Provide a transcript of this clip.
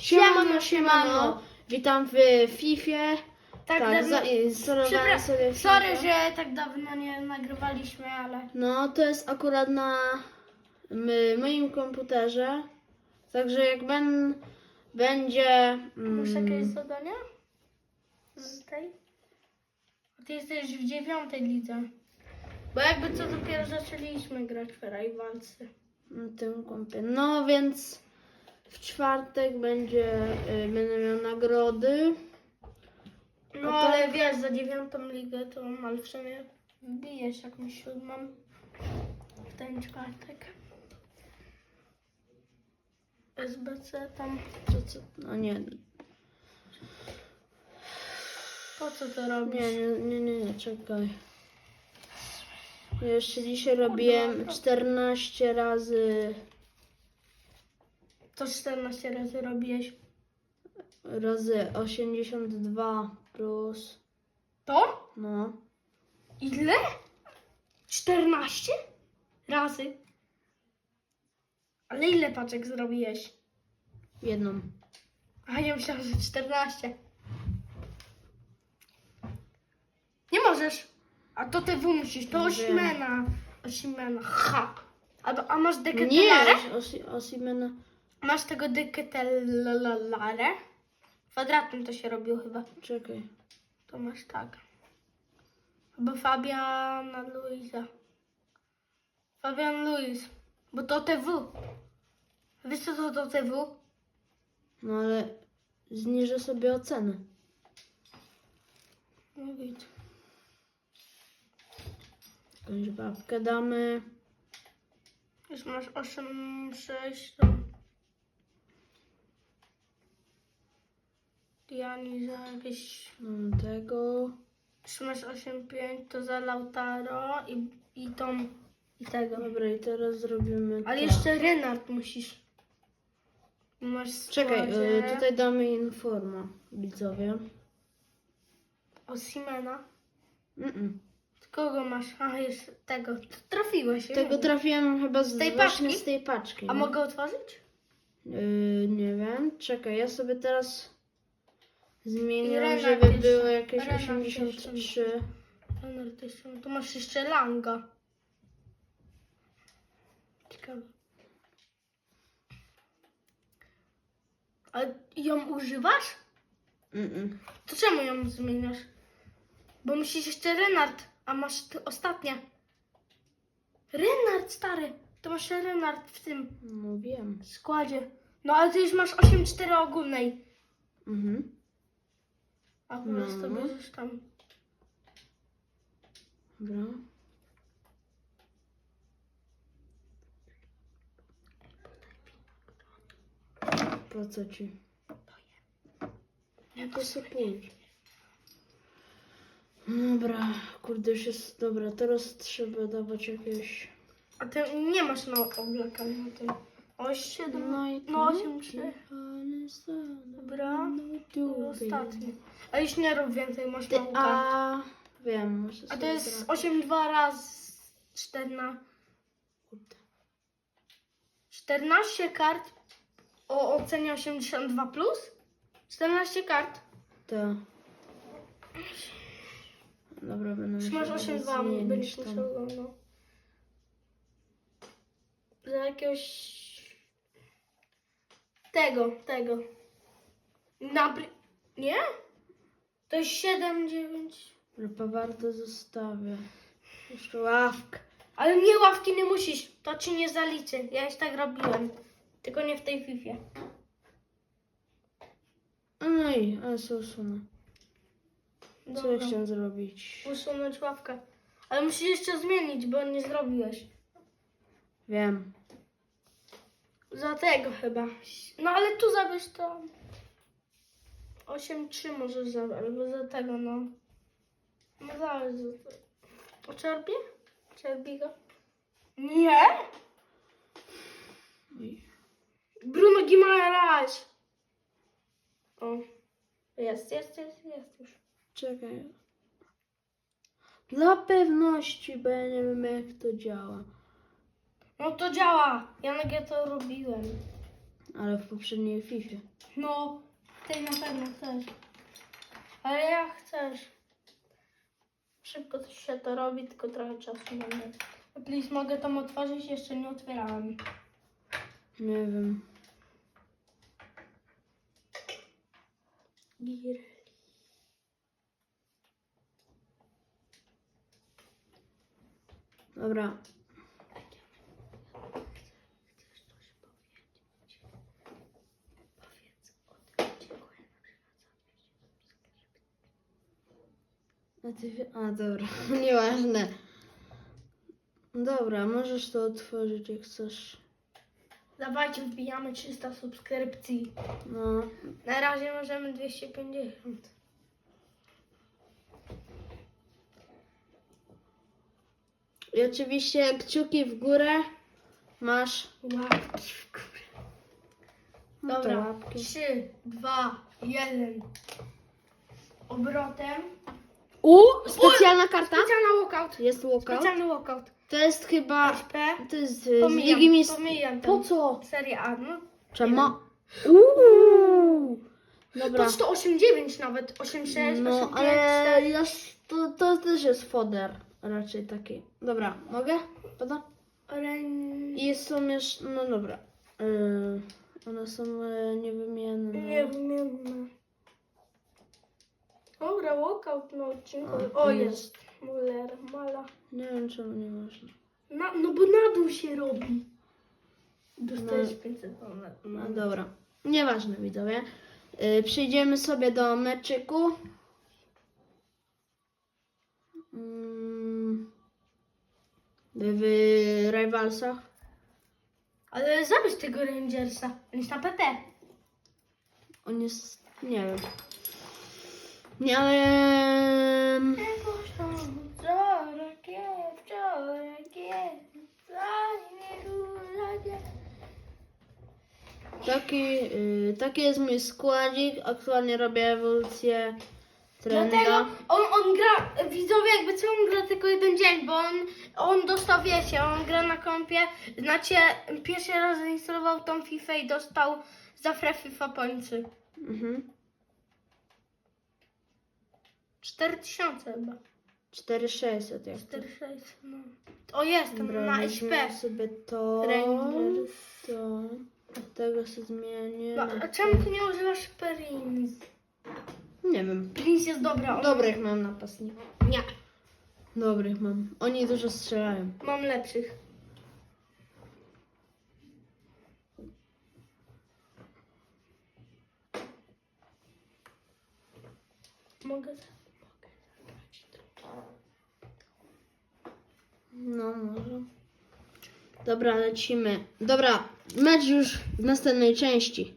Siemano, siemano. Witam w Fifie. Tak, Tak, dawno- Przepra- sobie Fifę. Sorry, że tak dawno nie nagrywaliśmy, ale No, to jest akurat na my, moim komputerze. Także jak ben, będzie... muszę Mm, jakieś zadania z tej? Ty jesteś w dziewiątej lidze. Bo jakby co dopiero zaczęliśmy grać w rajwalce. na tym kompie. No, więc w czwartek będzie, y, będę miał nagrody. No A tak? ale wiesz, za dziewiątą ligę to ale w sumie wbijesz jakąś siódmą w ten czwartek. SBC tam. Co, co? No nie, Po co to robisz? nie, nie, nie, nie, nie czekaj. Ja Jeszcze dzisiaj robiłem 14 razy To 14 razy robiłeś. razy 82 plus To? no Ile? 14 razy. Ale ile paczek zrobiłeś? jedną. A ja myślałam, że 14. Nie możesz. A to ty musisz. To Nie ośmena. Ośmena. Ha. A, a masz Nie, deketelarę? Osi- Osimena. Masz tego deketelarę? Kwadratem to się robił chyba. Czekaj. To masz tak. Albo Fabiana Luisa. Fabian Luis. Bo to TW. Wiesz co to to TW? No ale zniżę sobie ocenę. No widz. Jakąś babkę damy. Już masz 8, 6. Diani za jakieś. Mam tego. Już masz 8, 5 to za Lautaro i, i tą. I tego. Dobra, i teraz zrobimy. Ale to. jeszcze Renard musisz. Masz w Czekaj, składzie y, tutaj damy informa widzowie. Osimena. Mm-mm. Kogo masz? A, jest tego. To Trafiłeś. Tego trafiłem chyba z, tej właśnie paczki? z tej paczki. A no. mogę otworzyć? Yy, nie wiem, czekaj, ja sobie teraz zmieniam, Renard żeby jeszcze. było jakieś Renard 83. Renard jeszcze. Tu masz jeszcze Langa. Ciekawe. A ją używasz? Mm-mm. To czemu ją zmieniasz? Bo musisz jeszcze Renard, a masz ty ostatnie. Renard, stary. To masz Renard w tym No wiem. składzie. No ale ty już masz 8-4 ogólnej. Mhm. A po prostu No. bierzesz tam. Dobra. Po co ci? To sobie pójdź. Dobra, kurde, już jest, dobra, teraz trzeba dawać jakieś... A ty nie masz na oblakaniu na tym. 8, No i no 8, 3. Dobra. To ostatni. A już nie rób więcej, masz Ty, a... Wiem, muszę A to jest zrobić. 8, 2 raz 4 na Kurde. 14 kart o ocenie 82 plus. 14 kart. To. Dobra, będę Już masz musiała 8, 2, zmienić będziesz tam. musiał no. Za jakiegoś tego, tego. Nabry... Nie? To jest 7, 9. Lepawardo zostawię. Jeszcze ławkę. Ale nie ławki nie musisz. To ci nie zaliczy. Ja już tak robiłem. Tylko nie w tej fifie. I, ale się usunę. Co ja Dobra. chciałem zrobić? Usunąć ławkę. Ale musisz jeszcze zmienić, bo nie zrobiłeś. Wiem. Za tego chyba. No ale tu zabierz to. 8-3 możesz zabrać, albo za tego, no. No zależy. O czerpie? Czerpi go? Nie! Bruno Guimaraes! O. Jest, jest, jest, jest już. Czekaj. Dla pewności, wiem jak to działa. No to działa. Janek, ja to robiłem. Ale w poprzedniej FIFA. No, tej na pewno chcesz. Ale ja chcesz. Szybko to się to robi, tylko trochę czasu mamy. Please, mogę tam otworzyć? Jeszcze nie otwierałem. Nie wiem. Dobra. Wie... A dobra, nieważne. Dobra, możesz to otworzyć jak chcesz. Dawajcie, wbijamy 300 subskrypcji. No, Na razie możemy 250. i oczywiście kciuki w górę masz. Łapki w górę. No to Dobra, łapki. 3, 2, 1. Obrotem. U, specjalna karta. Specjalny walkout. Jest walkout. Specjalny walkout. To jest chyba. SP. To jest z, z Pomijam, Ligi pomijam Po ten co? Serie A, no. Czemu? Uuu. Dobra. Patrz, to 8,9 nawet. 8,6, No, 8,5, ale 4. jest, to, to też jest foder raczej taki. Dobra, mogę? Pada? I są jeszcze, no dobra. Yy, one są yy, niewymienne. Nie wymienna. Dobra, walkout na odcinku. A, O, jest. Muller, mala. Nie wiem czemu nie można. Na, no bo na dół się robi. Dostajesz No. 500 dolarów. No dobra. Nieważne widzowie. Yy, przejdziemy sobie do meczyku. Mm, w Rivalsach. Ale zabierz tego Rangersa. On jest na PT. On jest. Nie wiem. Nie, ale. Taki, y, taki jest mój składzik. Aktualnie robię ewolucję trenda. Dlatego on, on gra, widzowie jakby co on gra tylko jeden dzień, bo on, on dostał, wiecie, on gra na kompie, znaczy pierwszy raz zainstalował tą FIFA i dostał za free FIFA pońcy. Mhm. 4000 chyba. 4600 jak to. 4600, no. O jest, Dobra, na weźmiemy SP. sobie to. Rangers. To. Tego sobie zmienię. No, a czemu ty nie używasz Prince? Nie wiem. Prince jest dobra. On... Dobrych mam napastników. Nie, Dobrych mam. Oni dużo strzelają. mam lepszych. Mogę? No, może. Dobra, lecimy. Dobra, mecz już w następnej części.